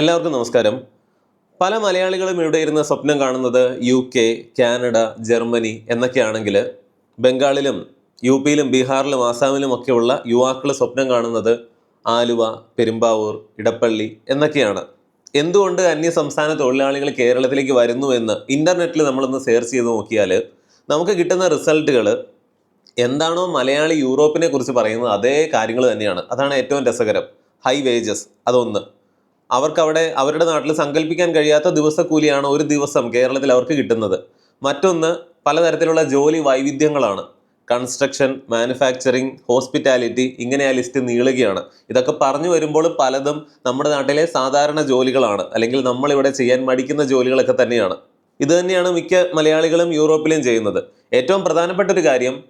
എല്ലാവർക്കും നമസ്കാരം. പല മലയാളികളും ഇവിടെ ഇരുന്ന് സ്വപ്നം കാണുന്നത് യു കെ കാനഡ ജർമ്മനി എന്നൊക്കെയാണെങ്കിൽ ബംഗാളിലും യു പിയിലും ബീഹാറിലും ആസാമിലും ഒക്കെയുള്ള യുവാക്കൾ സ്വപ്നം കാണുന്നത് ആലുവ പെരുമ്പാവൂർ ഇടപ്പള്ളി എന്നൊക്കെയാണ്. എന്തുകൊണ്ട് അന്യ സംസ്ഥാന തൊഴിലാളികൾ കേരളത്തിലേക്ക് വരുന്നു എന്ന് ഇന്റർനെറ്റിൽ നമ്മളൊന്ന് സെർച്ച് ചെയ്ത് നോക്കിയാൽ നമുക്ക് കിട്ടുന്ന റിസൾട്ടുകൾ എന്താണോ മലയാളി യൂറോപ്പിനെ കുറിച്ച് പറയുന്നത് അതേ കാര്യങ്ങൾ തന്നെയാണ്. അതാണ് ഏറ്റവും രസകരം. ഹൈ വേജസ് അതൊന്ന്. അവർക്ക് അവിടെ അവരുടെ നാട്ടിൽ സങ്കല്പിക്കാൻ കഴിയാത്ത ദിവസക്കൂലിയാണ് ഒരു ദിവസം കേരളത്തിൽ അവർക്ക് കിട്ടുന്നത്. മറ്റൊന്ന് പലതരത്തിലുള്ള ജോലി വൈവിധ്യങ്ങളാണ്. കൺസ്ട്രക്ഷൻ മാനുഫാക്ചറിങ് ഹോസ്പിറ്റാലിറ്റി ഇങ്ങനെ ആ ലിസ്റ്റ് നീളുകയാണ്. ഇതൊക്കെ പറഞ്ഞു വരുമ്പോൾ പലതും നമ്മുടെ നാട്ടിലെ സാധാരണ ജോലികളാണ്. അല്ലെങ്കിൽ നമ്മളിവിടെ ചെയ്യാൻ മടിക്കുന്ന ജോലികളൊക്കെ തന്നെയാണ്. ഇത് തന്നെയാണ് മിക്ക മലയാളികളും യൂറോപ്പിലും ചെയ്യുന്നത്. ഏറ്റവും പ്രധാനപ്പെട്ട ഒരു കാര്യം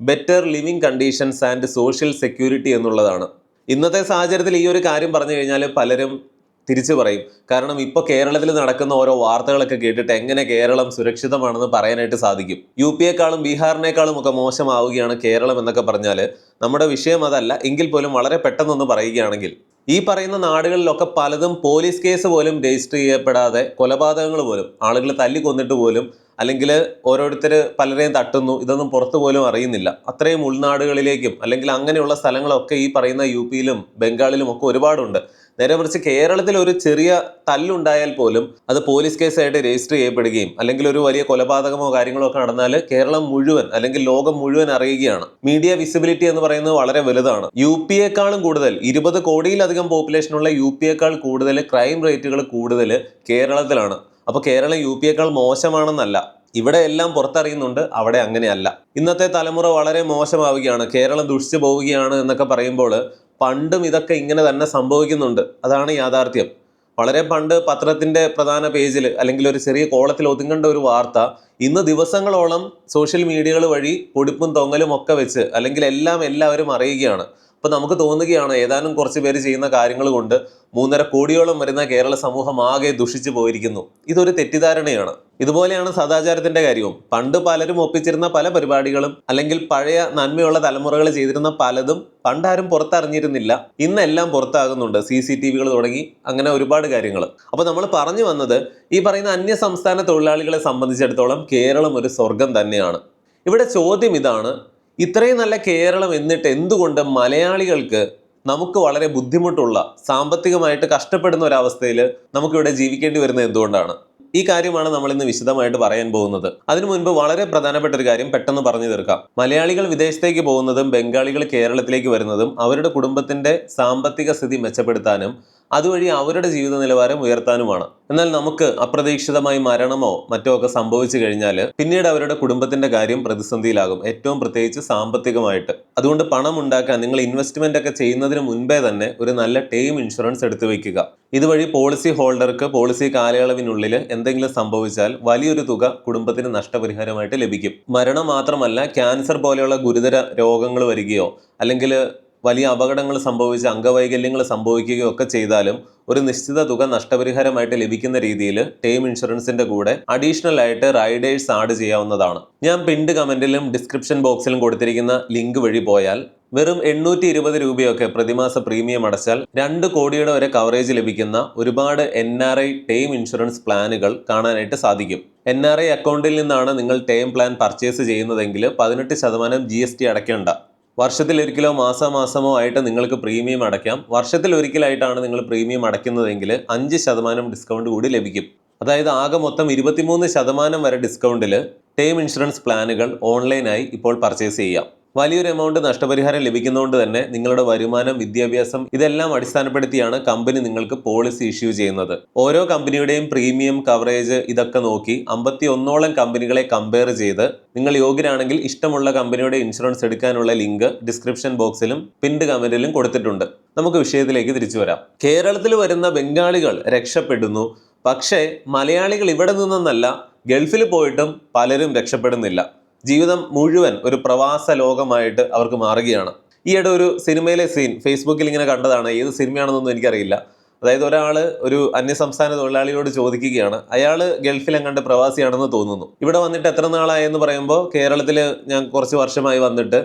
better living conditions and social security എന്നുള്ളതാണ്. ഇന്നത്തെ സാഹചര്യത്തിൽ ഈ ഒരു കാര്യം പറഞ്ഞു കഴിഞ്ഞാൽ പലരും തിരിച്ചു പറയും. കാരണം ഇപ്പോൾ കേരളത്തിൽ നടക്കുന്ന ഓരോ വാർത്തകളൊക്കെ കേട്ടിട്ട് എങ്ങനെ കേരളം സുരക്ഷിതമാണെന്ന് പറയാനായിട്ട് സാധിക്കും. യു പിയെക്കാളും ബീഹാറിനേക്കാളും ഒക്കെ മോശമാവുകയാണ് കേരളം എന്നൊക്കെ പറഞ്ഞാൽ നമ്മുടെ വിഷയം അതല്ല. എങ്കിൽ പോലും വളരെ പെട്ടെന്നൊന്ന് പറയുകയാണെങ്കിൽ ഈ പറയുന്ന നാടുകളിലൊക്കെ പലതും പോലീസ് കേസ് പോലും രജിസ്റ്റർ ചെയ്യപ്പെടാതെ കൊലപാതകങ്ങൾ പോലും ആളുകൾ തല്ലിക്കൊന്നിട്ട് പോലും അല്ലെങ്കിൽ ഓരോരുത്തർ പലരെയും തട്ടുന്നു ഇതൊന്നും പുറത്തു പോലും അറിയുന്നില്ല. അത്രയും ഉൾനാടുകളിലേക്കും അല്ലെങ്കിൽ അങ്ങനെയുള്ള സ്ഥലങ്ങളൊക്കെ ഈ പറയുന്ന യു പിയിലും ബംഗാളിലും ഒക്കെ ഒരുപാടുണ്ട്. നേരെ മറിച്ച് കേരളത്തിൽ ഒരു ചെറിയ തല്ലുണ്ടായാൽ പോലും അത് പോലീസ് കേസായിട്ട് രജിസ്റ്റർ ചെയ്യപ്പെടുകയും അല്ലെങ്കിൽ ഒരു വലിയ കൊലപാതകമോ കാര്യങ്ങളോ ഒക്കെ നടന്നാൽ കേരളം മുഴുവൻ അല്ലെങ്കിൽ ലോകം മുഴുവൻ അറിയുകയാണ്. മീഡിയ വിസിബിലിറ്റി എന്ന് പറയുന്നത് വളരെ വലുതാണ്. യു പിയെക്കാളും കൂടുതൽ ഇരുപത് കോടിയിലധികം പോപ്പുലേഷനുള്ള യു പിയേക്കാൾ കൂടുതൽ ക്രൈം റേറ്റുകൾ കൂടുതൽ കേരളത്തിലാണ്. അപ്പോൾ കേരളം യു പിയേക്കാൾ മോശമാണെന്നല്ല. ഇവിടെ എല്ലാം പുറത്തറിയുന്നുണ്ട് അവിടെ അങ്ങനെയല്ല. ഇന്നത്തെ തലമുറ വളരെ മോശമാവുകയാണ് കേരളം ദുഷിച്ചു പോവുകയാണ് എന്നൊക്കെ പറയുമ്പോൾ പണ്ടും ഇതൊക്കെ ഇങ്ങനെ തന്നെ സംഭവിക്കുന്നുണ്ട്. അതാണ് യാഥാർത്ഥ്യം. വളരെ പണ്ട് പത്രത്തിന്റെ പ്രധാന പേജിൽ അല്ലെങ്കിൽ ഒരു ചെറിയ കോളത്തിൽ ഒതുങ്ങേണ്ട ഒരു വാർത്ത ഇന്ന് ദിവസങ്ങളോളം സോഷ്യൽ മീഡിയകൾ വഴി പൊടിപ്പും തൊങ്ങലും ഒക്കെ വെച്ച് അല്ലെങ്കിൽ എല്ലാം എല്ലാവരും അറിയുകയാണ്. അപ്പൊ നമുക്ക് തോന്നുകയാണ് ഏതാനും കുറച്ച് പേര് ചെയ്യുന്ന കാര്യങ്ങൾ കൊണ്ട് മൂന്നര കോടിയോളം വരുന്ന കേരള സമൂഹം ആകെ ദുഷിച്ചു പോയിരിക്കുന്നു. ഇതൊരു തെറ്റിദ്ധാരണയാണ്. ഇതുപോലെയാണ് സദാചാരത്തിന്റെ കാര്യവും. പണ്ട് പലരും ഒപ്പിച്ചിരുന്ന പല പരിപാടികളും അല്ലെങ്കിൽ പഴയ നന്മയുള്ള തലമുറകൾ ചെയ്തിരുന്ന പലതും പണ്ടാരും പുറത്തറിഞ്ഞിരുന്നില്ല. ഇന്നെല്ലാം പുറത്താകുന്നുണ്ട്. സി സി ടി വികൾ തുടങ്ങി അങ്ങനെ ഒരുപാട് കാര്യങ്ങൾ. അപ്പോൾ നമ്മൾ പറഞ്ഞു വന്നത് ഈ പറയുന്ന അന്യ സംസ്ഥാന തൊഴിലാളികളെ സംബന്ധിച്ചിടത്തോളം കേരളം ഒരു സ്വർഗം തന്നെയാണ്. ഇവിടെ ചോദ്യം ഇതാണ്. ഇത്രയും നല്ല കേരളം എന്നിട്ട് എന്തുകൊണ്ട് മലയാളികൾക്ക് നമുക്ക് വളരെ ബുദ്ധിമുട്ടുള്ള സാമ്പത്തികമായിട്ട് കഷ്ടപ്പെടുന്ന ഒരവസ്ഥയിൽ നമുക്കിവിടെ ജീവിക്കേണ്ടി വരുന്നത് എന്തുകൊണ്ടാണ്? ഈ കാര്യമാണ് നമ്മൾ ഇന്ന് വിശദമായിട്ട് പറയാൻ പോകുന്നത്. അതിനു മുൻപ് വളരെ പ്രധാനപ്പെട്ട ഒരു കാര്യം പെട്ടെന്ന് പറഞ്ഞു തീർക്കാം. മലയാളികൾ വിദേശത്തേക്ക് പോകുന്നതും ബംഗാളികൾ കേരളത്തിലേക്ക് വരുന്നതും അവരുടെ കുടുംബത്തിന്റെ സാമ്പത്തിക സ്ഥിതി മെച്ചപ്പെടുത്താനും അതുവഴി അവരുടെ ജീവിത നിലവാരം ഉയർത്താനുമാണ്. എന്നാൽ നമുക്ക് അപ്രതീക്ഷിതമായി മരണമോ മറ്റോ ഒക്കെ സംഭവിച്ചു കഴിഞ്ഞാൽ പിന്നീട് അവരുടെ കുടുംബത്തിന്റെ കാര്യം പ്രതിസന്ധിയിലാകും. ഏറ്റവും പ്രത്യേകിച്ച് സാമ്പത്തികമായിട്ട്. അതുകൊണ്ട് പണം ഉണ്ടാക്കാൻ നിങ്ങൾ ഇൻവെസ്റ്റ്മെന്റ് ഒക്കെ ചെയ്യുന്നതിന് മുൻപേ തന്നെ ഒരു നല്ല ടേം ഇൻഷുറൻസ് എടുത്തു വെക്കുക. ഇതുവഴി പോളിസി ഹോൾഡർക്ക് പോളിസി കാലയളവിനുള്ളിൽ എന്തെങ്കിലും സംഭവിച്ചാൽ വലിയൊരു തുക കുടുംബത്തിന് നഷ്ടപരിഹാരമായിട്ട് ലഭിക്കും. മരണം മാത്രമല്ല ക്യാൻസർ പോലെയുള്ള ഗുരുതര രോഗങ്ങൾ വരികയോ അല്ലെങ്കിൽ വലിയ അപകടങ്ങൾ സംഭവിച്ച് അംഗവൈകല്യങ്ങൾ സംഭവിക്കുകയോ ഒക്കെ ചെയ്താലും ഒരു നിശ്ചിത തുക നഷ്ടപരിഹാരമായിട്ട് ലഭിക്കുന്ന രീതിയിൽ ടേം ഇൻഷുറൻസിന്റെ കൂടെ അഡീഷണൽ ആയിട്ട് റൈഡേഴ്സ് ആഡ് ചെയ്യാവുന്നതാണ്. ഞാൻ പിൻഡ് കമന്റിലും ഡിസ്ക്രിപ്ഷൻ ബോക്സിലും കൊടുത്തിരിക്കുന്ന ലിങ്ക് വഴി പോയാൽ വെറും എണ്ണൂറ്റി ഇരുപത് രൂപയൊക്കെ പ്രതിമാസ പ്രീമിയം അടച്ചാൽ രണ്ട് കോടിയുടെ വരെ കവറേജ് ലഭിക്കുന്ന ഒരുപാട് N R I term insurance പ്ലാനുകൾ കാണാനായിട്ട് സാധിക്കും. എൻ ആർ ഐ അക്കൗണ്ടിൽ നിന്നാണ് നിങ്ങൾ ടേം പ്ലാൻ പർച്ചേസ് ചെയ്യുന്നതെങ്കിൽ പതിനെട്ട് ശതമാനം ജി എസ് ടി അടയ്ക്കേണ്ട. വർഷത്തിൽ ഒരിക്കലോ മാസാമാസമോ ആയിട്ട് നിങ്ങൾക്ക് പ്രീമിയം അടയ്ക്കാം. വർഷത്തിൽ ഒരിക്കലായിട്ടാണ് നിങ്ങൾ പ്രീമിയം അടയ്ക്കുന്നതെങ്കിൽ അഞ്ച് ശതമാനം ഡിസ്കൗണ്ട് കൂടി ലഭിക്കും. അതായത് ആകെ മൊത്തം ഇരുപത്തിമൂന്ന് ശതമാനം വരെ ഡിസ്കൗണ്ടിൽ ടേം ഇൻഷുറൻസ് പ്ലാനുകൾ ഓൺലൈനായി ഇപ്പോൾ പർച്ചേസ് ചെയ്യാം. വലിയൊരു എമൗണ്ട് നഷ്ടപരിഹാരം ലഭിക്കുന്നതുകൊണ്ട് തന്നെ നിങ്ങളുടെ വരുമാനം വിദ്യാഭ്യാസം ഇതെല്ലാം അടിസ്ഥാനപ്പെടുത്തിയാണ് കമ്പനി നിങ്ങൾക്ക് പോളിസി ഇഷ്യൂ ചെയ്യുന്നത്. ഓരോ കമ്പനിയുടെയും പ്രീമിയം കവറേജ് ഇതൊക്കെ നോക്കി അമ്പത്തി ഒന്നോളം കമ്പനികളെ കമ്പയർ ചെയ്ത് നിങ്ങൾ യോഗ്യരാണെങ്കിൽ ഇഷ്ടമുള്ള കമ്പനിയുടെ ഇൻഷുറൻസ് എടുക്കാനുള്ള ലിങ്ക് ഡിസ്ക്രിപ്ഷൻ ബോക്സിലും പിൻഡ് കമന്റിലും കൊടുത്തിട്ടുണ്ട്. നമുക്ക് വിഷയത്തിലേക്ക് തിരിച്ചു വരാം. കേരളത്തിൽ വരുന്ന ബംഗാളികൾ രക്ഷപ്പെടുന്നു. പക്ഷേ മലയാളികൾ ഇവിടെ നിന്നല്ല ഗൾഫിൽ പോയിട്ടും പലരും രക്ഷപ്പെടുന്നില്ല. ജീവിതം മുഴുവൻ ഒരു പ്രവാസ ലോകമായിട്ട് അവർക്ക് മാറുകയാണ്. ഈയിടെ ഒരു സിനിമയിലെ സീൻ ഫേസ്ബുക്കിൽ ഇങ്ങനെ കണ്ടതാണ്. ഏത് സിനിമയാണെന്നൊന്നും എനിക്കറിയില്ല. അതായത് ഒരാൾ ഒരു അന്യസംസ്ഥാന തൊഴിലാളിയോട് ചോദിക്കുകയാണ്. അയാൾ ഗൾഫിൽ എങ്ങാണ്ട് പ്രവാസിയാണെന്ന് തോന്നുന്നു. ഇവിടെ വന്നിട്ട് എത്ര നാളായെന്ന് പറയുമ്പോൾ കേരളത്തിൽ ഞാൻ കുറച്ച് വർഷമായി വന്നിട്ട്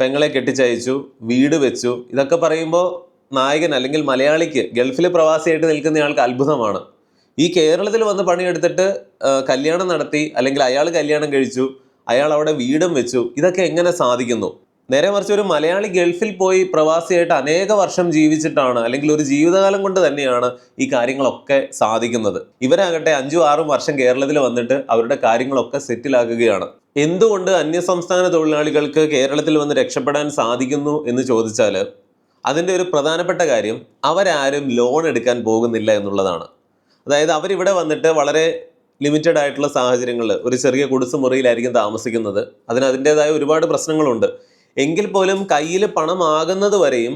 പെങ്ങളെ കെട്ടിച്ചയച്ചു വീട് വെച്ചു. ഇതൊക്കെ പറയുമ്പോൾ നായകൻ അല്ലെങ്കിൽ മലയാളിക്ക് ഗൾഫിൽ പ്രവാസിയായിട്ട് നിൽക്കുന്നയാൾക്ക് അത്ഭുതമാണ്. ഈ കേരളത്തിൽ വന്ന് പണിയെടുത്തിട്ട് കല്യാണം നടത്തി അല്ലെങ്കിൽ അയാൾ കല്യാണം കഴിച്ചു അയാൾ അവിടെ വീടും വെച്ചു. ഇതൊക്കെ എങ്ങനെ സാധിക്കുന്നു? നേരെ മറിച്ച് ഒരു മലയാളി ഗൾഫിൽ പോയി പ്രവാസിയായിട്ട് അനേക വർഷം ജീവിച്ചിട്ടാണ് അല്ലെങ്കിൽ ഒരു ജീവിതകാലം കൊണ്ട് തന്നെയാണ് ഈ കാര്യങ്ങളൊക്കെ സാധിക്കുന്നത്. ഇവരാകട്ടെ അഞ്ചും ആറും വർഷം കേരളത്തിൽ വന്നിട്ട് അവരുടെ കാര്യങ്ങളൊക്കെ സെറ്റിലാക്കുകയാണ്. എന്തുകൊണ്ട് അന്യസംസ്ഥാന തൊഴിലാളികൾക്ക് കേരളത്തിൽ വന്ന് രക്ഷപ്പെടാൻ സാധിക്കുന്നു എന്ന് ചോദിച്ചാൽ അതിന്റെ ഒരു പ്രധാനപ്പെട്ട കാര്യം അവരാരും ലോൺ എടുക്കാൻ പോകുന്നില്ല എന്നുള്ളതാണ്. അതായത് അവരിവിടെ വന്നിട്ട് വളരെ ലിമിറ്റഡ് ആയിട്ടുള്ള സാഹചര്യങ്ങളിൽ ഒരു ചെറിയ കുടിസ് മുറിയിലായിരിക്കും താമസിക്കുന്നത്. അതിന് അതിന്റെതായ ഒരുപാട് പ്രശ്നങ്ങളുണ്ട്. എങ്കിൽ പോലും കയ്യിൽ പണമാകുന്നത് വരെയും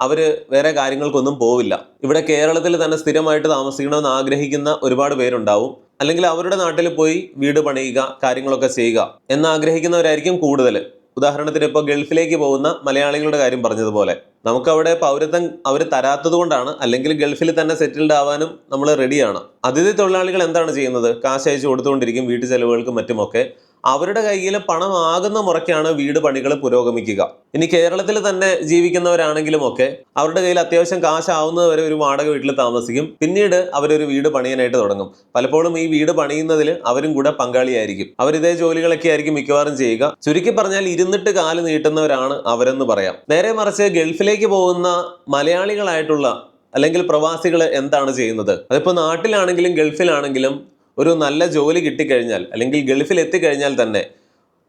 അവർ വേറെ കാര്യങ്ങൾക്കൊന്നും പോവില്ല. ഇവിടെ കേരളത്തിൽ തന്നെ സ്ഥിരമായിട്ട് താമസിക്കണമെന്ന് ആഗ്രഹിക്കുന്ന ഒരുപാട് പേരുണ്ടാവും. അല്ലെങ്കിൽ അവരുടെ നാട്ടിൽ പോയി വീട് പണിയുക കാര്യങ്ങളൊക്കെ ചെയ്യുക എന്നാഗ്രഹിക്കുന്നവരായിരിക്കും കൂടുതൽ. ഉദാഹരണത്തിന് ഇപ്പോൾ ഗൾഫിലേക്ക് പോകുന്ന മലയാളികളുടെ കാര്യം പറഞ്ഞതുപോലെ. നമുക്കവിടെ പൗരത്വം അവർ തരാത്തത് കൊണ്ടാണ് അല്ലെങ്കിൽ ഗൾഫിൽ തന്നെ സെറ്റിൽഡ് ആവാനും നമ്മൾ റെഡിയാണ് അതിഥി തൊഴിലാളികൾ എന്താണ് ചെയ്യുന്നത്? കാശ് അയച്ചു കൊടുത്തുകൊണ്ടിരിക്കും വീട്ടു ചെലവുകൾക്കും മറ്റുമൊക്കെ. അവരുടെ കയ്യിൽ പണമാകുന്ന മുറയ്ക്കാണ് വീട് പണികൾ പുരോഗമിക്കുക. ഇനി കേരളത്തിൽ തന്നെ ജീവിക്കുന്നവരാണെങ്കിലും ഒക്കെ അവരുടെ കയ്യിൽ അത്യാവശ്യം കാശാവുന്നത് വരെ ഒരു വാടക വീട്ടിൽ താമസിക്കും. പിന്നീട് അവരൊരു വീട് പണിയാനായിട്ട് തുടങ്ങും. പലപ്പോഴും ഈ വീട് പണിയുന്നതിൽ അവരും കൂടെ പങ്കാളിയായിരിക്കും. അവരിതേ ജോലികളൊക്കെ ആയിരിക്കും മിക്കവാറും ചെയ്യുക. ചുരുക്കി പറഞ്ഞാൽ ഇരുന്നിട്ട് കാൽ നീട്ടുന്നവരാണ് അവരെന്ന് പറയാം. നേരെ മറിച്ച് ഗൾഫിലേക്ക് പോകുന്ന മലയാളികളായിട്ടുള്ള അല്ലെങ്കിൽ പ്രവാസികൾ എന്താണ് ചെയ്യുന്നത്? അതിപ്പോൾ നാട്ടിലാണെങ്കിലും ഗൾഫിലാണെങ്കിലും ഒരു നല്ല ജോലി കിട്ടിക്കഴിഞ്ഞാൽ അല്ലെങ്കിൽ ഗൾഫിൽ എത്തിക്കഴിഞ്ഞാൽ തന്നെ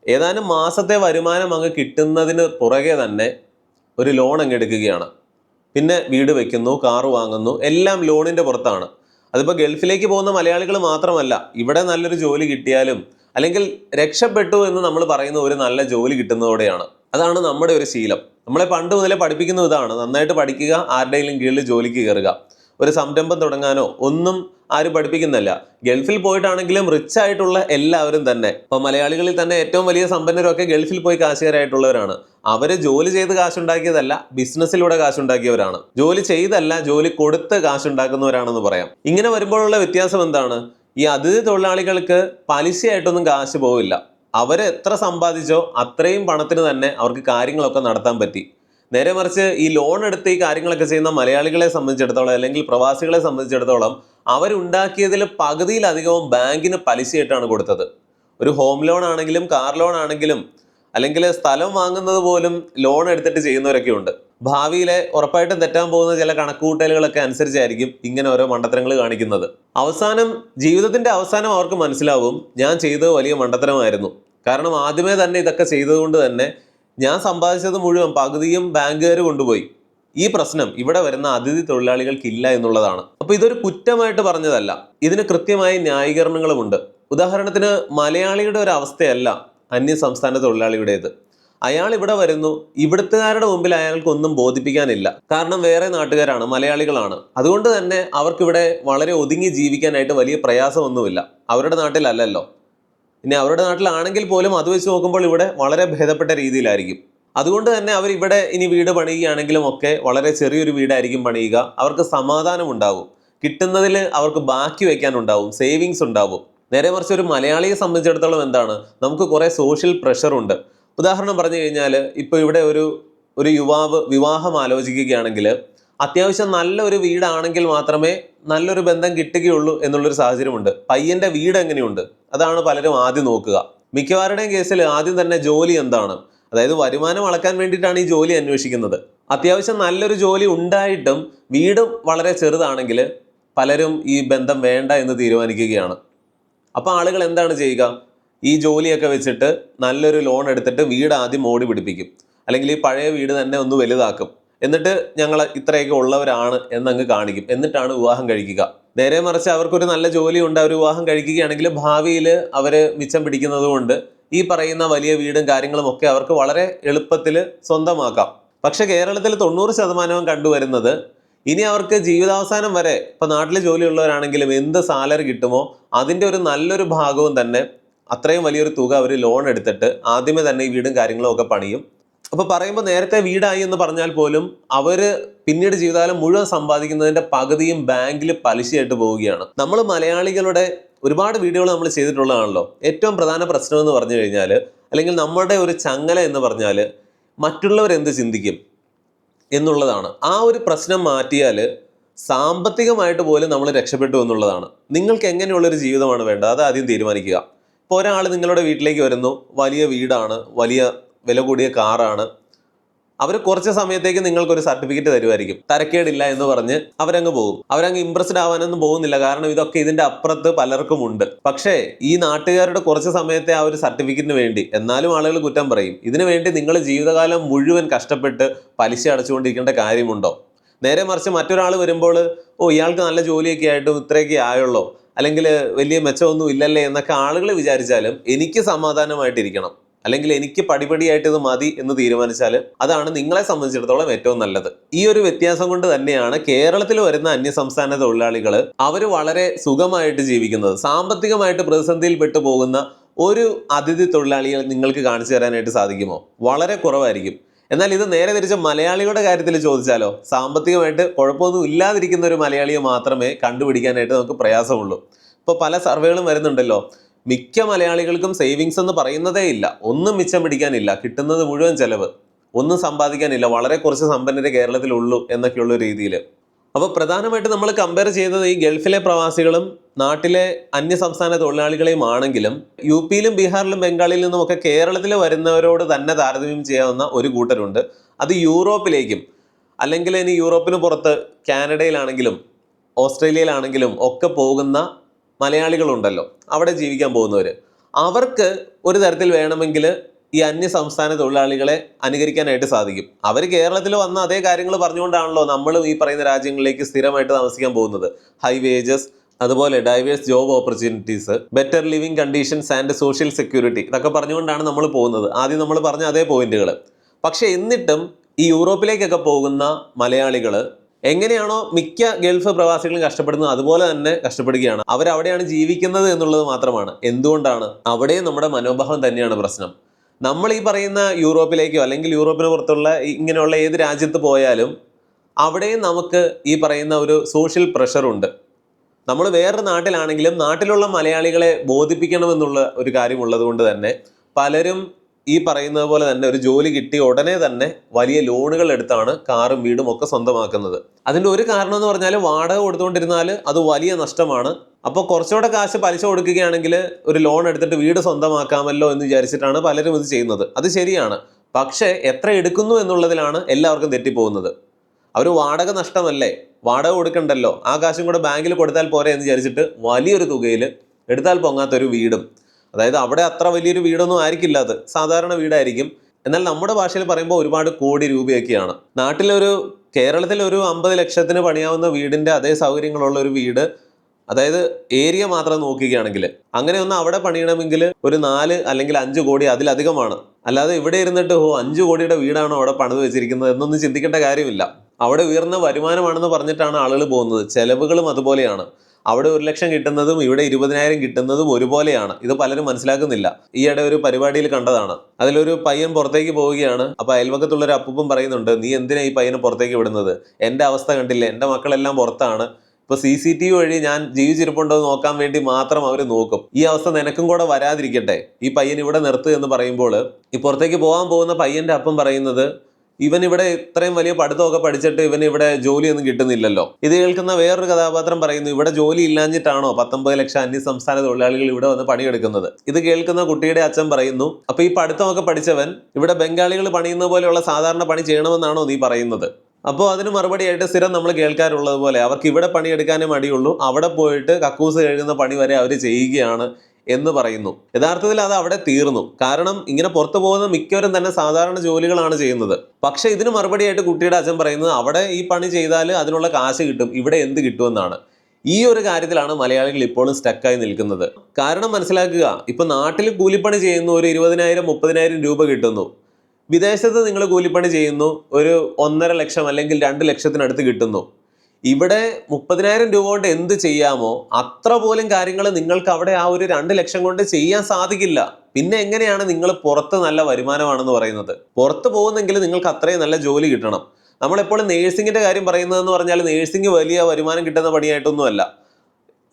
ഏതാനും മാസത്തെ വരുമാനം അങ്ങ് കിട്ടുന്നതിന് പുറകെ തന്നെ ഒരു ലോൺ അങ്ങ് എടുക്കുകയാണ്. പിന്നെ വീട് വെക്കുന്നു കാറ് വാങ്ങുന്നു എല്ലാം ലോണിന്റെ പുറത്താണ്. അതിപ്പോൾ ഗൾഫിലേക്ക് പോകുന്ന മലയാളികൾ മാത്രമല്ല ഇവിടെ നല്ലൊരു ജോലി കിട്ടിയാലും അല്ലെങ്കിൽ രക്ഷപ്പെട്ടു എന്ന് നമ്മൾ പറയുന്ന ഒരു നല്ല ജോലി കിട്ടുന്നതോടെയാണ്. അതാണ് നമ്മുടെ ഒരു ശീലം. നമ്മളെ പണ്ട് മുതലേ പഠിപ്പിക്കുന്ന ഇതാണ് നന്നായിട്ട് പഠിക്കുക ആരുടെയെങ്കിലും കീഴിൽ ജോലിക്ക് കയറുക. ഒരു സംരംഭം തുടങ്ങാനോ ഒന്നും ആരും പഠിപ്പിക്കുന്നില്ല. ഗൾഫിൽ പോയിട്ടാണെങ്കിലും റിച്ച് ആയിട്ടുള്ള എല്ലാവരും തന്നെ. ഇപ്പൊ മലയാളികളിൽ തന്നെ ഏറ്റവും വലിയ സമ്പന്നരൊക്കെ ഗൾഫിൽ പോയി കാശുകാരായിട്ടുള്ളവരാണ്. അവർ ജോലി ചെയ്ത് കാശുണ്ടാക്കിയതല്ല ബിസിനസ്സിലൂടെ കാശുണ്ടാക്കിയവരാണ്. ജോലി ചെയ്തല്ല ജോലി കൊടുത്ത് കാശുണ്ടാക്കുന്നവരാണെന്ന് പറയാം. ഇങ്ങനെ വരുമ്പോഴുള്ള വ്യത്യാസം എന്താണ്? ഈ അതിഥി തൊഴിലാളികൾക്ക് പലിശയായിട്ടൊന്നും കാശ് പോവില്ല. അവർ എത്ര സമ്പാദിച്ചോ അത്രയും പണത്തിന് തന്നെ അവർക്ക് കാര്യങ്ങളൊക്കെ നടത്താൻ പറ്റി. നേരെ മറിച്ച് ഈ ലോൺ എടുത്ത് ഈ കാര്യങ്ങളൊക്കെ ചെയ്യുന്ന മലയാളികളെ സംബന്ധിച്ചിടത്തോളം അല്ലെങ്കിൽ പ്രവാസികളെ സംബന്ധിച്ചിടത്തോളം അവരുണ്ടാക്കിയതിൽ പകുതിയിലധികവും ബാങ്കിന് പലിശയായിട്ടാണ് കൊടുത്തത്. ഒരു ഹോം ലോൺ ആണെങ്കിലും കാർ ലോൺ ആണെങ്കിലും അല്ലെങ്കിൽ സ്ഥലം വാങ്ങുന്നത് പോലും ലോൺ എടുത്തിട്ട് ചെയ്യുന്നവരൊക്കെ ഉണ്ട്. ഭാവിയിലെ ഉറപ്പായിട്ടും തെറ്റാൻ പോകുന്ന ചില കണക്കുകൂട്ടലുകളൊക്കെ അനുസരിച്ചായിരിക്കും ഇങ്ങനെ ഓരോ മണ്ടത്തരങ്ങൾ കാണിക്കുന്നത്. അവസാനം ജീവിതത്തിന്റെ അവസാനം അവർക്ക് മനസ്സിലാവും ഞാൻ ചെയ്തത് വലിയ മണ്ടത്തരമായിരുന്നു. കാരണം ആദ്യമേ തന്നെ ഇതൊക്കെ ചെയ്തതുകൊണ്ട് തന്നെ ഞാൻ സമ്പാദിച്ചത് മുഴുവൻ പകുതിയും ബാങ്കുകാർ കൊണ്ടുപോയി. ഈ പ്രശ്നം ഇവിടെ വരുന്ന അതിഥി തൊഴിലാളികൾക്കില്ല എന്നുള്ളതാണ്. അപ്പൊ ഇതൊരു കുറ്റമായിട്ട് പറഞ്ഞതല്ല. ഇതിന് കൃത്യമായ ന്യായീകരണങ്ങളുമുണ്ട്. ഉദാഹരണത്തിന് മലയാളിയുടെ ഒരു അവസ്ഥയല്ല അന്യ സംസ്ഥാന തൊഴിലാളിയുടേത്. അയാൾ ഇവിടെ വരുന്നു. ഇവിടുത്തുകാരുടെ മുമ്പിൽ അയാൾക്ക് ഒന്നും ബോധിപ്പിക്കാനില്ല. കാരണം വേറെ നാട്ടുകാരാണ് മലയാളികളാണ്. അതുകൊണ്ട് തന്നെ അവർക്കിവിടെ വളരെ ഒതുങ്ങി ജീവിക്കാനായിട്ട് വലിയ പ്രയാസമൊന്നുമില്ല. അവരുടെ നാട്ടിലല്ലല്ലോ. ഇനി അവരുടെ നാട്ടിലാണെങ്കിൽ പോലും അത് വെച്ച് നോക്കുമ്പോൾ ഇവിടെ വളരെ ഭേദപ്പെട്ട രീതിയിലായിരിക്കും. അതുകൊണ്ട് തന്നെ അവർ ഇവിടെ ഇനി വീട് പണിയുകയാണെങ്കിലും ഒക്കെ വളരെ ചെറിയൊരു വീടായിരിക്കും പണിയുക. അവർക്ക് സമാധാനം ഉണ്ടാവും കിട്ടുന്നതിൽ അവർക്ക് ബാക്കി വെക്കാനുണ്ടാവും സേവിങ്സ് ഉണ്ടാവും. നേരെ മറിച്ച് ഒരു മലയാളിയെ സംബന്ധിച്ചിടത്തോളം എന്താണ്? നമുക്ക് കുറേ സോഷ്യൽ പ്രഷറുണ്ട് ഉദാഹരണം പറഞ്ഞു കഴിഞ്ഞാൽ ഇപ്പോൾ ഇവിടെ ഒരു ഒരു യുവാവ് വിവാഹം ആലോചിക്കുകയാണെങ്കിൽ അത്യാവശ്യം നല്ലൊരു വീടാണെങ്കിൽ മാത്രമേ നല്ലൊരു ബന്ധം കിട്ടുകയുള്ളൂ എന്നുള്ളൊരു സാഹചര്യമുണ്ട്. പയ്യന്റെ വീട് എങ്ങനെയുണ്ട് അതാണ് പലരും ആദ്യം നോക്കുക. മിക്കവാരുടെയും കേസിൽ ആദ്യം തന്നെ ജോലി എന്താണ്? അതായത് വരുമാനം അളക്കാൻ വേണ്ടിയിട്ടാണ് ഈ ജോലി അന്വേഷിക്കുന്നത്. അത്യാവശ്യം നല്ലൊരു ജോലി ഉണ്ടായിട്ടും വീട് വളരെ ചെറുതാണെങ്കിൽ പലരും ഈ ബന്ധം വേണ്ട എന്ന് തീരുമാനിക്കുകയാണ്. അപ്പോൾ ആളുകൾ എന്താണ് ചെയ്യുക? ഈ ജോലിയൊക്കെ വെച്ചിട്ട് നല്ലൊരു ലോൺ എടുത്തിട്ട് വീട് ആദ്യം ഓടി പിടിപ്പിക്കും. അല്ലെങ്കിൽ ഈ പഴയ വീട് തന്നെ ഒന്ന് വലുതാക്കും. എന്നിട്ട് ഞങ്ങൾ ഇത്രയൊക്കെ ഉള്ളവരാണ് എന്നങ്ങ് കാണിക്കും. എന്നിട്ടാണ് വിവാഹം കഴിക്കുക. നേരെ മറിച്ച് അവർക്കൊരു നല്ല ജോലി ഉണ്ട് അവർ വിവാഹം കഴിക്കുകയാണെങ്കിൽ ഭാവിയിൽ അവർ മിച്ചം പിടിക്കുന്നത് കൊണ്ട് ഈ പറയുന്ന വലിയ വീടും കാര്യങ്ങളും ഒക്കെ അവർക്ക് വളരെ എളുപ്പത്തിൽ സ്വന്തമാക്കാം. പക്ഷേ കേരളത്തിൽ തൊണ്ണൂറ് ശതമാനവും കണ്ടുവരുന്നത് ഇനി അവർക്ക് ജീവിതാവസാനം വരെ ഇപ്പം നാട്ടിൽ ജോലിയുള്ളവരാണെങ്കിലും എന്ത് സാലറി കിട്ടുമോ അതിന്റെ ഒരു നല്ലൊരു ഭാഗവും തന്നെ അത്രയും വലിയൊരു തുക അവർ ലോൺ എടുത്തിട്ട് ആദ്യമേ തന്നെ ഈ വീടും കാര്യങ്ങളും ഒക്കെ പണിയും. അപ്പൊ പറയുമ്പോൾ നേരത്തെ വീടായി എന്ന് പറഞ്ഞാൽ പോലും അവർ പിന്നീട് ജീവിതകാലം മുഴുവൻ സമ്പാദിക്കുന്നതിന്റെ പകുതിയും ബാങ്കിൽ പലിശയായിട്ട് പോവുകയാണ്. നമ്മൾ മലയാളികളുടെ ഒരുപാട് വീഡിയോകൾ നമ്മൾ ചെയ്തിട്ടുള്ളതാണല്ലോ. ഏറ്റവും പ്രധാന പ്രശ്നം എന്ന് പറഞ്ഞു കഴിഞ്ഞാൽ അല്ലെങ്കിൽ നമ്മുടെ ഒരു ചങ്ങല എന്ന് പറഞ്ഞാൽ മറ്റുള്ളവർ എന്ത് ചിന്തിക്കും എന്നുള്ളതാണ്. ആ ഒരു പ്രശ്നം മാറ്റിയാൽ സാമ്പത്തികമായിട്ട് പോലും നമ്മൾ രക്ഷപ്പെട്ടു എന്നുള്ളതാണ്. നിങ്ങൾക്ക് എങ്ങനെയുള്ളൊരു ജീവിതമാണ് വേണ്ടത്? അത് ആദ്യം തീരുമാനിക്കുക. ഇപ്പോൾ ഒരാൾ നിങ്ങളുടെ വീട്ടിലേക്ക് വരുന്നു. വലിയ വീടാണ്. വലിയ വില കൂടിയ കാറാണ്. അവർ കുറച്ച് സമയത്തേക്ക് നിങ്ങൾക്കൊരു സർട്ടിഫിക്കറ്റ് തരുമായിരിക്കും. തരക്കേടില്ല എന്ന് പറഞ്ഞ് അവരങ്ങ് പോകും. അവരങ്ങ് ഇമ്പ്രസ്ഡ് ആവാനൊന്നും പോകുന്നില്ല. കാരണം ഇതൊക്കെ ഇതിന്റെ അപ്പുറത്ത് പലർക്കും ഉണ്ട്. പക്ഷേ ഈ നാട്ടുകാരുടെ കുറച്ച് സമയത്തെ ആ ഒരു സർട്ടിഫിക്കറ്റിന് വേണ്ടി എന്നാലും ആളുകൾ കുറ്റം പറയും. ഇതിനു വേണ്ടി നിങ്ങൾ ജീവിതകാലം മുഴുവൻ കഷ്ടപ്പെട്ട് പലിശ അടച്ചുകൊണ്ടിരിക്കേണ്ട കാര്യമുണ്ടോ? നേരെ മറിച്ച് മറ്റൊരാൾ വരുമ്പോൾ ഓ ഇയാൾക്ക് നല്ല ജോലിയൊക്കെ ആയിട്ടും ഇത്രയൊക്കെ ആയുള്ളോ. അല്ലെങ്കിൽ വലിയ മെച്ചമൊന്നും ഇല്ലല്ലേ? എന്നൊക്കെ ആളുകൾ വിചാരിച്ചാലും എനിക്ക് സമാധാനമായിട്ടിരിക്കണം. അല്ലെങ്കിൽ എനിക്ക് പടിപടിയായിട്ട് ഇത് മതി എന്ന് തീരുമാനിച്ചാൽ അതാണ് നിങ്ങളെ സംബന്ധിച്ചിടത്തോളം ഏറ്റവും നല്ലത്. ഈ ഒരു വ്യത്യാസം കൊണ്ട് തന്നെയാണ് കേരളത്തിൽ വരുന്ന അന്യസംസ്ഥാന തൊഴിലാളികൾ അവർ വളരെ സുഖമായിട്ട് ജീവിക്കുന്നത്. സാമ്പത്തികമായിട്ട് പ്രതിസന്ധിയിൽ പെട്ടു പോകുന്ന ഒരു അതിഥി തൊഴിലാളിയെ നിങ്ങൾക്ക് കാണിച്ചു തരാനായിട്ട് സാധിക്കുമോ? വളരെ കുറവായിരിക്കും. എന്നാൽ ഇത് നേരെ തിരിച്ച് മലയാളികളുടെ കാര്യത്തിൽ ചോദിച്ചാലോ? സാമ്പത്തികമായിട്ട് കുഴപ്പമൊന്നും ഇല്ലാതിരിക്കുന്ന ഒരു മലയാളിയെ മാത്രമേ കണ്ടുപിടിക്കാനായിട്ട് നമുക്ക് പ്രയാസമുള്ളൂ. ഇപ്പോൾ പല സർവേകളും വരുന്നുണ്ടല്ലോ. മിക്ക മലയാളികൾക്കും സേവിങ്സ് എന്ന് പറയുന്നതേ ഇല്ല. ഒന്നും മിച്ചം പിടിക്കാനില്ല. കിട്ടുന്നത് മുഴുവൻ ചെലവ്. ഒന്നും സമ്പാദിക്കാനില്ല. വളരെ കുറച്ച് സമ്പന്നരെ കേരളത്തിലുള്ളൂ എന്നൊക്കെയുള്ള രീതിയിൽ അപ്പോൾ പ്രധാനമായിട്ട് നമ്മൾ കമ്പയർ ചെയ്യുന്നത് ഈ ഗൾഫിലെ പ്രവാസികളും നാട്ടിലെ അന്യ സംസ്ഥാന തൊഴിലാളികളെയും ആണെങ്കിലും യു പിയിലും ബീഹാറിലും ബംഗാളിൽ നിന്നുമൊക്കെ കേരളത്തിൽ വരുന്നവരോട് തന്നെ താരതമ്യം ചെയ്യാവുന്ന ഒരു കൂട്ടരുണ്ട്. അത് യൂറോപ്പിലേക്കും അല്ലെങ്കിൽ ഇനി യൂറോപ്പിന് പുറത്ത് കാനഡയിലാണെങ്കിലും ഓസ്ട്രേലിയയിലാണെങ്കിലും ഒക്കെ പോകുന്ന മലയാളികളുണ്ടല്ലോ. അവിടെ ജീവിക്കാൻ പോകുന്നവർ അവർക്ക് ഒരു തരത്തിൽ വേണമെങ്കിൽ ഈ അന്യ സംസ്ഥാന തൊഴിലാളികളെ അനുകരിക്കാനായിട്ട് സാധിക്കും. അവർ കേരളത്തിൽ വന്ന അതേ കാര്യങ്ങൾ പറഞ്ഞുകൊണ്ടാണല്ലോ നമ്മളും ഈ പറയുന്ന രാജ്യങ്ങളിലേക്ക് സ്ഥിരമായിട്ട് താമസിക്കാൻ പോകുന്നത്. ഹൈ വേജസ് അതുപോലെ diverse job opportunities better living conditions and social security ഇതൊക്കെ പറഞ്ഞുകൊണ്ടാണ് നമ്മൾ പോകുന്നത്. ആദ്യം നമ്മൾ പറഞ്ഞ അതേ പോയിന്റുകൾ പക്ഷേ എന്നിട്ടും ഈ യൂറോപ്പിലേക്കൊക്കെ പോകുന്ന മലയാളികൾ എങ്ങനെയാണോ മിക്ക ഗൾഫ് പ്രവാസികളും കഷ്ടപ്പെടുന്നത് അതുപോലെ തന്നെ കഷ്ടപ്പെടുകയാണ്. അവർ അവിടെയാണ് ജീവിക്കുന്നത് എന്നുള്ളത് മാത്രമാണ്. എന്തുകൊണ്ടാണ്? അവിടെ നമ്മുടെ മനോഭാവം തന്നെയാണ് പ്രശ്നം. നമ്മൾ ഈ പറയുന്ന യൂറോപ്പിലേക്കോ അല്ലെങ്കിൽ യൂറോപ്പിന് പുറത്തുള്ള ഇങ്ങനെയുള്ള ഏത് രാജ്യത്ത് പോയാലും അവിടെയും നമുക്ക് ഈ പറയുന്ന ഒരു സോഷ്യൽ പ്രഷറുണ്ട് നമ്മൾ വേറൊരു നാട്ടിലാണെങ്കിലും നാട്ടിലുള്ള മലയാളികളെ ബോധിപ്പിക്കണമെന്നുള്ള ഒരു കാര്യമുള്ളത് കൊണ്ട് തന്നെ പലരും ഈ പറയുന്നത് പോലെ തന്നെ ഒരു ജോലി കിട്ടി ഉടനെ തന്നെ വലിയ ലോണുകൾ എടുത്താണ് കാറും വീടും ഒക്കെ സ്വന്തമാക്കുന്നത്. അതിന്റെ ഒരു കാരണം എന്ന് പറഞ്ഞാൽ വാടക കൊടുത്തുകൊണ്ടിരുന്നാൽ അത് വലിയ നഷ്ടമാണ്. അപ്പോൾ കുറച്ചുകൂടെ കാശ് പലിശ കൊടുക്കുകയാണെങ്കിൽ ഒരു ലോൺ എടുത്തിട്ട് വീട് സ്വന്തമാക്കാമല്ലോ എന്ന് വിചാരിച്ചിട്ടാണ് പലരും ഇത് ചെയ്യുന്നത്. അത് ശരിയാണ്. പക്ഷേ എത്ര എടുക്കുന്നു എന്നുള്ളതിലാണ് എല്ലാവർക്കും തെറ്റിപ്പോകുന്നത്. അവർ വാടക നഷ്ടമല്ലേ? വാടക കൊടുക്കണ്ടല്ലോ. ആ കാശും കൂടെ ബാങ്കിൽ കൊടുത്താൽ പോരെ എന്ന് വിചാരിച്ചിട്ട് വലിയൊരു തുകയിൽ എടുത്താൽ പൊങ്ങാത്തൊരു വീടും അതായത് അവിടെ അത്ര വലിയൊരു വീടൊന്നും ആയിരിക്കില്ല അത്. സാധാരണ വീടായിരിക്കും. എന്നാൽ നമ്മുടെ ഭാഷയിൽ പറയുമ്പോൾ ഒരുപാട് കോടി രൂപയൊക്കെയാണ്. നാട്ടിലൊരു കേരളത്തിൽ ഒരു അമ്പത് ലക്ഷത്തിന് പണിയാവുന്ന വീടിന്റെ അതേ സൗകര്യങ്ങളുള്ള ഒരു വീട് അതായത് ഏരിയ മാത്രം നോക്കുകയാണെങ്കിൽ അങ്ങനെ ഒന്ന് അവിടെ പണിയണമെങ്കിൽ ഒരു നാല് അല്ലെങ്കിൽ അഞ്ച് കോടി അതിലധികമാണ്. അല്ലാതെ ഇവിടെ ഇരുന്നിട്ട് ഓ അഞ്ച് കോടിയുടെ വീടാണോ അവിടെ പണിത് വെച്ചിരിക്കുന്നത് എന്നൊന്നും ചിന്തിക്കേണ്ട കാര്യമില്ല. അവിടെ ഉയർന്ന വരുമാനമാണെന്ന് പറഞ്ഞിട്ടാണ് ആളുകൾ പോകുന്നത്. ചെലവുകളും അതുപോലെയാണ്. അവിടെ ഒരു ലക്ഷം കിട്ടുന്നതും ഇവിടെ ഇരുപതിനായിരം കിട്ടുന്നതും ഒരുപോലെയാണ്. ഇത് പലരും മനസ്സിലാക്കുന്നില്ല. ഈയിടെ ഒരു പരിപാടിയിൽ കണ്ടതാണ്. അതിലൊരു പയ്യൻ പുറത്തേക്ക് പോവുകയാണ്. അപ്പൊ അയൽവക്കത്തുള്ള ഒരു അപ്പൂപ്പൻ പറയുന്നുണ്ട് നീ എന്തിനാ ഈ പയ്യനെ പുറത്തേക്ക് വിടുന്നത്? എന്റെ അവസ്ഥ കണ്ടില്ലേ? എന്റെ മക്കളെല്ലാം പുറത്താണ്. ഇപ്പൊ സി സി ടി വി വഴി ഞാൻ ജീവിച്ചിരിപ്പുണ്ടോ എന്ന് നോക്കാൻ വേണ്ടി മാത്രം അവർ നോക്കും. ഈ അവസ്ഥ നിനക്കും കൂടെ വരാതിരിക്കട്ടെ. ഈ പയ്യൻ ഇവിടെ നിർത്ത് എന്ന് പറയുമ്പോൾ ഈ പുറത്തേക്ക് പോകാൻ പോകുന്ന പയ്യന്റെ അപ്പം പറയുന്നത് ഇവൻ ഇവിടെ ഇത്രയും വലിയ പഠിത്തമൊക്കെ പഠിച്ചിട്ട് ഇവൻ ഇവിടെ ജോലിയൊന്നും കിട്ടുന്നില്ലല്ലോ. ഇത് കേൾക്കുന്ന വേറൊരു കഥാപാത്രം പറയുന്നു ഇവിടെ ജോലി ഇല്ലാഞ്ഞിട്ടാണോ പത്തൊമ്പത് ലക്ഷം അന്യ സംസ്ഥാന തൊഴിലാളികൾ ഇവിടെ വന്ന് പണിയെടുക്കുന്നത്? ഇത് കേൾക്കുന്ന കുട്ടിയുടെ അച്ഛൻ പറയുന്നു അപ്പൊ ഈ പഠിത്തമൊക്കെ പഠിച്ചവൻ ഇവിടെ ബംഗാളികൾ പണിയുന്ന പോലെയുള്ള സാധാരണ പണി ചെയ്യണമെന്നാണോ നീ പറയുന്നത്? അപ്പോൾ അതിന് മറുപടിയായിട്ട് സ്ഥിരം നമ്മൾ കേൾക്കാറുള്ളത് പോലെ അവർക്ക് ഇവിടെ പണിയെടുക്കാനേ മടിയുള്ളൂ അവിടെ പോയിട്ട് കക്കൂസ് കഴുകുന്ന പണി വരെ അവർ ചെയ്യുകയാണ്. എന്ന് പറയുന്നു. യഥാർത്ഥത്തിൽ അത് അവിടെ തീർന്നു. കാരണം ഇങ്ങനെ പുറത്തു പോകുന്ന മിക്കവരും തന്നെ സാധാരണ ജോലികളാണ് ചെയ്യുന്നത്. പക്ഷേ ഇതിന് മറുപടിയായിട്ട് കുട്ടിയുടെ അച്ഛൻ പറയുന്നത് അവിടെ ഈ പണി ചെയ്താൽ അതിനുള്ള കാശ് കിട്ടും. ഇവിടെ എന്ത് കിട്ടുമെന്നാണ്. ഈ ഒരു കാര്യത്തിലാണ് മലയാളികൾ ഇപ്പോഴും സ്റ്റക്കായി നിൽക്കുന്നത്. കാരണം മനസ്സിലാക്കുക ഇപ്പൊ നാട്ടിൽ കൂലിപ്പണി ചെയ്യുന്നു ഒരു ഇരുപതിനായിരം മുപ്പതിനായിരം രൂപ കിട്ടുന്നു. വിദേശത്ത് നിങ്ങൾ കൂലിപ്പണി ചെയ്യുന്നു ഒരു ഒന്നര ലക്ഷം അല്ലെങ്കിൽ രണ്ട് ലക്ഷത്തിനടുത്ത് കിട്ടുന്നു. ഇവിടെ മുപ്പതിനായിരം രൂപ കൊണ്ട് എന്ത് ചെയ്യാമോ അത്ര പോലും കാര്യങ്ങൾ നിങ്ങൾക്ക് അവിടെ ആ ഒരു രണ്ട് ലക്ഷം കൊണ്ട് ചെയ്യാൻ സാധിക്കില്ല. പിന്നെ എങ്ങനെയാണ് നിങ്ങൾ പുറത്ത് നല്ല വരുമാനമാണെന്ന് പറയുന്നത്? പുറത്ത് പോകുന്നെങ്കിൽ നിങ്ങൾക്ക് അത്രയും നല്ല ജോലി കിട്ടണം. നമ്മളെപ്പോഴും നേഴ്സിങ്ങിന്റെ കാര്യം പറയുന്നതെന്ന് പറഞ്ഞാൽ നേഴ്സിംഗ് വലിയ വരുമാനം കിട്ടുന്ന പണിയായിട്ടൊന്നുമല്ല.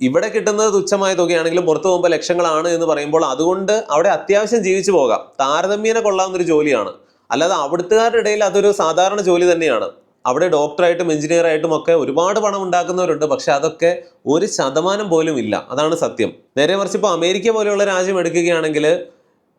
ഇവിടെ കിട്ടുന്നത് തുച്ഛമായ തുകയാണെങ്കിലും പുറത്തു പോകുമ്പോൾ ലക്ഷങ്ങളാണ് എന്ന് പറയുമ്പോൾ അതുകൊണ്ട് അവിടെ അത്യാവശ്യം ജീവിച്ചു പോകാം. താരതമ്യേന കൊള്ളാവുന്ന ഒരു ജോലിയാണ്. അല്ലാതെ അവിടുത്തുകാരുടെ ഇടയിൽ അതൊരു സാധാരണ ജോലി തന്നെയാണ്. അവിടെ ഡോക്ടറായിട്ടും എഞ്ചിനീയറായിട്ടും ഒക്കെ ഒരുപാട് പണം ഉണ്ടാക്കുന്നവരുണ്ട് പക്ഷെ അതൊക്കെ ഒരു ശതമാനം പോലും ഇല്ല. അതാണ് സത്യം. നേരെ മറിച്ച് ഇപ്പോൾ അമേരിക്ക പോലെയുള്ള രാജ്യം എടുക്കുകയാണെങ്കിൽ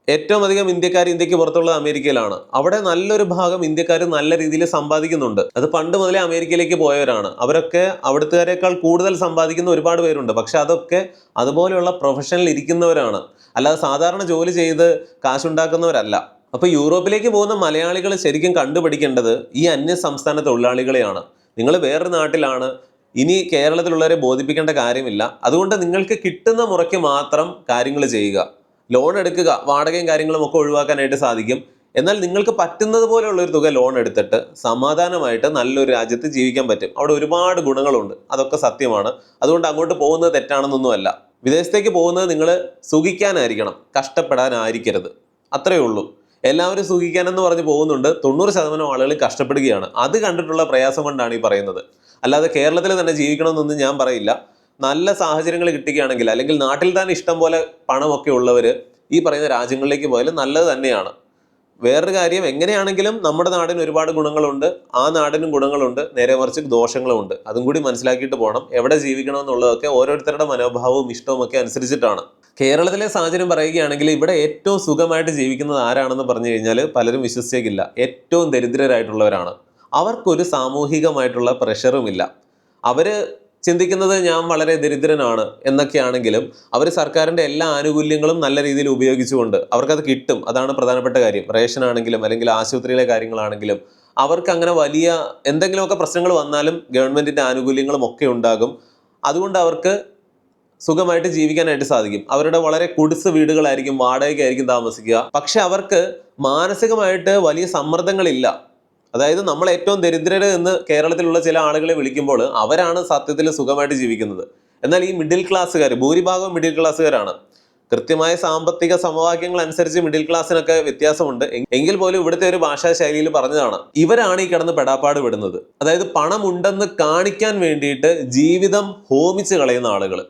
ഏറ്റവും അധികം ഇന്ത്യക്കാർ ഇന്ത്യയ്ക്ക് പുറത്തുള്ളത് അമേരിക്കയിലാണ്. അവിടെ നല്ലൊരു ഭാഗം ഇന്ത്യക്കാർ നല്ല രീതിയിൽ സമ്പാദിക്കുന്നുണ്ട്. അത് പണ്ട് മുതലേ അമേരിക്കയിലേക്ക് പോയവരാണ്. അവരൊക്കെ അവിടുത്തുകാരേക്കാൾ കൂടുതൽ സമ്പാദിക്കുന്ന ഒരുപാട് പേരുണ്ട്. പക്ഷെ അതൊക്കെ അതുപോലെയുള്ള പ്രൊഫഷനിൽ ഇരിക്കുന്നവരാണ്. അല്ലാതെ സാധാരണ ജോലി ചെയ്ത് കാശുണ്ടാക്കുന്നവരല്ല. അപ്പോൾ യൂറോപ്പിലേക്ക് പോകുന്ന മലയാളികൾ ശരിക്കും കണ്ടുപിടിക്കേണ്ടത് ഈ അന്യ സംസ്ഥാന തൊഴിലാളികളെയാണ്. നിങ്ങൾ വേറൊരു നാട്ടിലാണ് ഇനി കേരളത്തിലുള്ളവരെ ബോധിപ്പിക്കേണ്ട കാര്യമില്ല. അതുകൊണ്ട് നിങ്ങൾക്ക് കിട്ടുന്ന മുറയ്ക്ക് മാത്രം കാര്യങ്ങൾ ചെയ്യുക. ലോൺ എടുക്കുക വാടകയും കാര്യങ്ങളും ഒക്കെ ഒഴിവാക്കാനായിട്ട് സാധിക്കും. എന്നാൽ നിങ്ങൾക്ക് പറ്റുന്നത് പോലെയുള്ള ഒരു തുക ലോൺ എടുത്തിട്ട് സമാധാനമായിട്ട് നല്ലൊരു രാജ്യത്ത് ജീവിക്കാൻ പറ്റും. അവിടെ ഒരുപാട് ഗുണങ്ങളുണ്ട്. അതൊക്കെ സത്യമാണ്. അതുകൊണ്ട് അങ്ങോട്ട് പോകുന്നത് തെറ്റാണെന്നൊന്നുമല്ല. വിദേശത്തേക്ക് പോകുന്നത് നിങ്ങൾ സുഖിക്കാനായിരിക്കണം. കഷ്ടപ്പെടാനായിരിക്കരുത്. അത്രയേ ഉള്ളൂ. എല്ലാവരും സുഖിക്കാനെന്ന് പറഞ്ഞ് പോകുന്നുണ്ട്. തൊണ്ണൂറ് ശതമാനം ആളുകൾ കഷ്ടപ്പെടുകയാണ്. അത് കണ്ടിട്ടുള്ള പ്രയാസം കൊണ്ടാണ് ഈ പറയുന്നത്. അല്ലാതെ കേരളത്തിൽ തന്നെ ജീവിക്കണമെന്നൊന്നും ഞാൻ പറയില്ല. നല്ല സാഹചര്യങ്ങൾ കിട്ടുകയാണെങ്കിൽ അല്ലെങ്കിൽ നാട്ടിൽ തന്നെ ഇഷ്ടം പോലെ പണമൊക്കെ ഉള്ളവർ ഈ പറയുന്ന രാജ്യങ്ങളിലേക്ക് പോയാലും നല്ലത് തന്നെയാണ്. വേറൊരു കാര്യം എങ്ങനെയാണെങ്കിലും നമ്മുടെ നാടിന് ഒരുപാട് ഗുണങ്ങളുണ്ട്. ആ നാടിനും ഗുണങ്ങളുണ്ട്. നേരെ മറിച്ച് ദോഷങ്ങളുമുണ്ട്. അതും കൂടി മനസ്സിലാക്കിയിട്ട് പോകണം. എവിടെ ജീവിക്കണം എന്നുള്ളതൊക്കെ ഓരോരുത്തരുടെ മനോഭാവവും ഇഷ്ടവും ഒക്കെ അനുസരിച്ചിട്ടാണ്. കേരളത്തിലെ സാഹചര്യം പറയുകയാണെങ്കിൽ ഇവിടെ ഏറ്റവും സുഖമായിട്ട് ജീവിക്കുന്നത് ആരാണെന്ന് പറഞ്ഞു കഴിഞ്ഞാൽ പലരും വിശ്വസിച്ചേക്കില്ല. ഏറ്റവും ദരിദ്രരായിട്ടുള്ളവരാണ്. അവർക്കൊരു സാമൂഹികമായിട്ടുള്ള പ്രഷറുമില്ല. അവർ ചിന്തിക്കുന്നത് ഞാൻ വളരെ ദരിദ്രനാണ് എന്നൊക്കെയാണെങ്കിലും അവർ സർക്കാരിന്റെ എല്ലാ ആനുകൂല്യങ്ങളും നല്ല രീതിയിൽ ഉപയോഗിച്ചുകൊണ്ട് അവർക്കത് കിട്ടും. അതാണ് പ്രധാനപ്പെട്ട കാര്യം. റേഷൻ ആണെങ്കിലും അല്ലെങ്കിൽ ആശുപത്രിയിലെ കാര്യങ്ങളാണെങ്കിലും അവർക്ക് അങ്ങനെ വലിയ എന്തെങ്കിലുമൊക്കെ പ്രശ്നങ്ങൾ വന്നാലും ഗവൺമെന്റിന്റെ ആനുകൂല്യങ്ങളും ഒക്കെ ഉണ്ടാകും. അതുകൊണ്ട് അവർക്ക് സുഖമായിട്ട് ജീവിക്കാനായിട്ട് സാധിക്കും. അവരുടെ വളരെ കുടിസ് വീടുകളായിരിക്കും വാടകയ്ക്കായിരിക്കും താമസിക്കുക. പക്ഷെ അവർക്ക് മാനസികമായിട്ട് വലിയ സമ്മർദ്ദങ്ങളില്ല. അതായത് നമ്മൾ ഏറ്റവും ദരിദ്രര് എന്ന് കേരളത്തിലുള്ള ചില ആളുകളെ വിളിക്കുമ്പോൾ അവരാണ് സത്യത്തിൽ സുഖമായിട്ട് ജീവിക്കുന്നത്. എന്നാൽ ഈ മിഡിൽ ക്ലാസ്സുകാർ ഭൂരിഭാഗവും മിഡിൽ ക്ലാസ്സുകാരാണ് കൃത്യമായ സാമ്പത്തിക സമവാക്യങ്ങൾ അനുസരിച്ച് മിഡിൽ ക്ലാസ്സിനൊക്കെ വ്യത്യാസമുണ്ട്. എങ്കിൽ പോലും ഇവിടുത്തെ ഒരു ഭാഷാ ശൈലിയിൽ പറഞ്ഞതാണ് ഇവരാണ് ഈ കിടന്ന് പെടാപ്പാട് വിടുന്നത് അതായത് പണമുണ്ടെന്ന് കാണിക്കാൻ വേണ്ടിയിട്ട് ജീവിതം ഹോമിച്ച് കളയുന്ന ആളുകൾ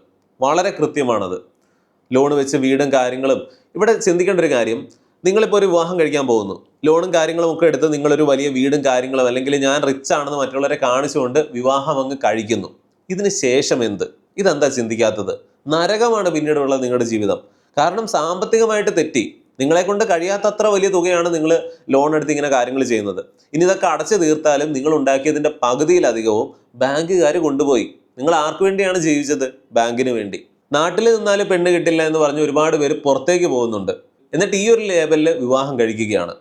വളരെ കൃത്യമാണത്. ലോൺ വെച്ച് വീടും കാര്യങ്ങളും. ഇവിടെ ചിന്തിക്കേണ്ട ഒരു കാര്യം നിങ്ങളിപ്പോൾ ഒരു വിവാഹം കഴിക്കാൻ പോകുന്നു. ലോണും കാര്യങ്ങളും ഒക്കെ എടുത്ത് നിങ്ങളൊരു വലിയ വീടും കാര്യങ്ങളും അല്ലെങ്കിൽ ഞാൻ റിച്ച് ആണെന്ന് മറ്റുള്ളവരെ കാണിച്ചുകൊണ്ട് വിവാഹം അങ്ങ് കഴിക്കുന്നു. ഇതിന് ശേഷം എന്ത്? ഇതെന്താ ചിന്തിക്കാത്തത്? നരകമാണ് പിന്നീടുള്ള നിങ്ങളുടെ ജീവിതം. കാരണം സാമ്പത്തികമായിട്ട് തെറ്റി. നിങ്ങളെ കൊണ്ട് കഴിയാത്തത്ര വലിയ തുകയാണ് നിങ്ങൾ ലോൺ എടുത്ത് ഇങ്ങനെ കാര്യങ്ങൾ ചെയ്യുന്നത്. ഇനി ഇതൊക്കെ അടച്ചു തീർത്താലും നിങ്ങൾ ഉണ്ടാക്കിയതിന്റെ പകുതിയിലധികവും ബാങ്കുകാർ കൊണ്ടുപോയി. നിങ്ങൾ ആർക്കു വേണ്ടിയാണ് ജീവിച്ചത്? ബാങ്കിന് വേണ്ടി. നാട്ടിൽ നിന്നാൽ പെണ്ണ് കിട്ടില്ല എന്ന് പറഞ്ഞ് ഒരുപാട് പേര് പുറത്തേക്ക് പോകുന്നുണ്ട്. എന്നിട്ട് ഈ ഒരു ലേബലിൽ വിവാഹം കഴിക്കുകയാണ്.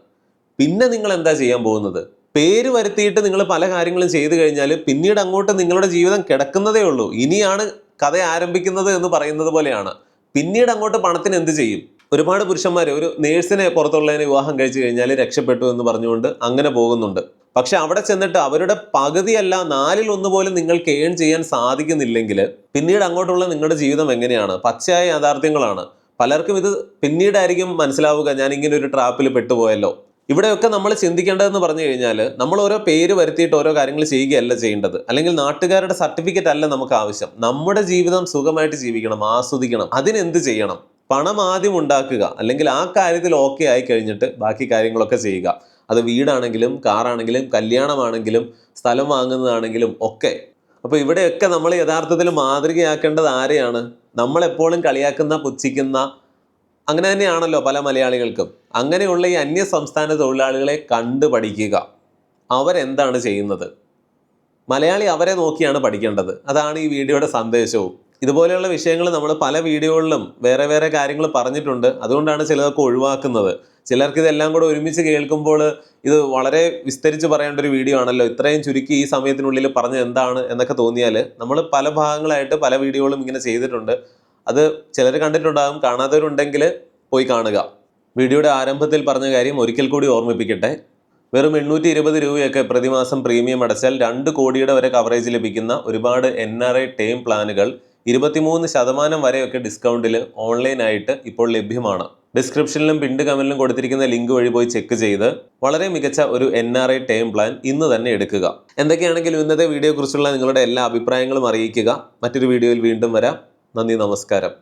പിന്നെ നിങ്ങൾ എന്താ ചെയ്യാൻ പോകുന്നത്? പേര് വരുത്തിയിട്ട് നിങ്ങൾ പല കാര്യങ്ങളും ചെയ്തു കഴിഞ്ഞാൽ പിന്നീട് അങ്ങോട്ട് നിങ്ങളുടെ ജീവിതം കിടക്കുന്നതേ ഉള്ളൂ. ഇനിയാണ് കഥ ആരംഭിക്കുന്നത് എന്ന് പറയുന്നത് പോലെയാണ്. പിന്നീട് അങ്ങോട്ട് പണത്തിന് എന്ത് ചെയ്യും? ഒരുപാട് പുരുഷന്മാർ ഒരു നേഴ്സിനെ പുറത്തുള്ളതിനെ വിവാഹം കഴിച്ചു കഴിഞ്ഞാൽ രക്ഷപ്പെട്ടു എന്ന് പറഞ്ഞുകൊണ്ട് അങ്ങനെ പോകുന്നുണ്ട്. പക്ഷെ അവിടെ ചെന്നിട്ട് അവരുടെ പകുതിയല്ല നാലിൽ ഒന്ന് പോലും നിങ്ങൾക്ക് ഏൺ ചെയ്യാൻ സാധിക്കുന്നില്ലെങ്കിൽ പിന്നീട് അങ്ങോട്ടുള്ള നിങ്ങളുടെ ജീവിതം എങ്ങനെയാണ്? പച്ചയായ യാഥാർത്ഥ്യങ്ങളാണ്. പലർക്കും ഇത് പിന്നീടായിരിക്കും മനസ്സിലാവുക ഞാൻ ഇങ്ങനെ ഒരു ട്രാപ്പിൽ പെട്ടുപോയല്ലോ. ഇവിടെയൊക്കെ നമ്മൾ ചിന്തിക്കേണ്ടതെന്ന് പറഞ്ഞു കഴിഞ്ഞാൽ നമ്മൾ ഓരോ പേര് വരുത്തിയിട്ട് ഓരോ കാര്യങ്ങൾ ചെയ്യുകയല്ല ചെയ്യേണ്ടത്. അല്ലെങ്കിൽ നാട്ടുകാരുടെ സർട്ടിഫിക്കറ്റ് അല്ല നമുക്ക് ആവശ്യം. നമ്മുടെ ജീവിതം സുഖമായിട്ട് ജീവിക്കണം ആസ്വദിക്കണം. അതിനെന്ത് ചെയ്യണം? പണം ആദ്യം ഉണ്ടാക്കുക അല്ലെങ്കിൽ ആ കാര്യത്തിൽ ഓക്കെ ആയി കഴിഞ്ഞിട്ട് ബാക്കി കാര്യങ്ങളൊക്കെ ചെയ്യുക. അത് വീടാണെങ്കിലും കാറാണെങ്കിലും കല്യാണമാണെങ്കിലും സ്ഥലം വാങ്ങുന്നതാണെങ്കിലും ഒക്കെ. അപ്പോൾ ഇവിടെയൊക്കെ നമ്മൾ യഥാർത്ഥത്തിൽ മാതൃകയാക്കേണ്ടത് ആരെയാണ്? നമ്മളെപ്പോഴും കളിയാക്കുന്ന പുച്ഛിക്കുന്ന അങ്ങനെ തന്നെയാണല്ലോ പല മലയാളികൾക്കും. അങ്ങനെയുള്ള ഈ അന്യ സംസ്ഥാന തൊഴിലാളികളെ കണ്ടു പഠിക്കുക. അവരെന്താണ് ചെയ്യുന്നത്? മലയാളി അവരെ നോക്കിയാണ് പഠിക്കേണ്ടത്. അതാണ് ഈ വീഡിയോയുടെ സന്ദേശവും. ഇതുപോലെയുള്ള വിഷയങ്ങൾ നമ്മൾ പല വീഡിയോകളിലും വേറെ വേറെ കാര്യങ്ങൾ പറഞ്ഞിട്ടുണ്ട്. അതുകൊണ്ടാണ് ചിലതൊക്കെ ഒഴിവാക്കുന്നത്. ചിലർക്ക് ഇതെല്ലാം കൂടെ ഒരുമിച്ച് കേൾക്കുമ്പോൾ ഇത് വളരെ വിസ്തരിച്ച് പറയേണ്ട ഒരു വീഡിയോ ആണല്ലോ. ഇത്രയും ചുരുക്കി ഈ സമയത്തിനുള്ളിൽ പറഞ്ഞ എന്താണ് എന്നൊക്കെ തോന്നിയാൽ നമ്മൾ പല ഭാഗങ്ങളായിട്ട് പല വീഡിയോകളും ഇങ്ങനെ ചെയ്തിട്ടുണ്ട്. അത് ചിലർ കണ്ടിട്ടുണ്ടാകും കാണാത്തവരുണ്ടെങ്കിൽ പോയി കാണുക. വീഡിയോയുടെ ആരംഭത്തിൽ പറഞ്ഞ കാര്യം ഒരിക്കൽ കൂടി ഓർമ്മിപ്പിക്കട്ടെ. വെറും എണ്ണൂറ്റി ഇരുപത് രൂപയൊക്കെ പ്രതിമാസം പ്രീമിയം അടച്ചാൽ രണ്ട് കോടിയുടെ വരെ കവറേജ് ലഭിക്കുന്ന ഒരുപാട് എൻ ആർ ഐ ടേം പ്ലാനുകൾ ഇരുപത്തിമൂന്ന് ശതമാനം വരെയൊക്കെ ഡിസ്കൗണ്ടിൽ ഓൺലൈനായിട്ട് ഇപ്പോൾ ലഭ്യമാണ്. ഡിസ്ക്രിപ്ഷനിലും പിണ്ട് കമന്റിലും കൊടുത്തിരിക്കുന്ന ലിങ്ക് വഴി പോയി ചെക്ക് ചെയ്ത് വളരെ മികച്ച ഒരു N R I term plan ഇന്ന് തന്നെ എടുക്കുക. എന്തൊക്കെയാണെങ്കിലും ഇന്നത്തെ വീഡിയോയെക്കുറിച്ചുള്ള നിങ്ങളുടെ എല്ലാ അഭിപ്രായങ്ങളും അറിയിക്കുക. മറ്റൊരു വീഡിയോയിൽ വീണ്ടും വരാം. നന്ദി നമസ്കാരം.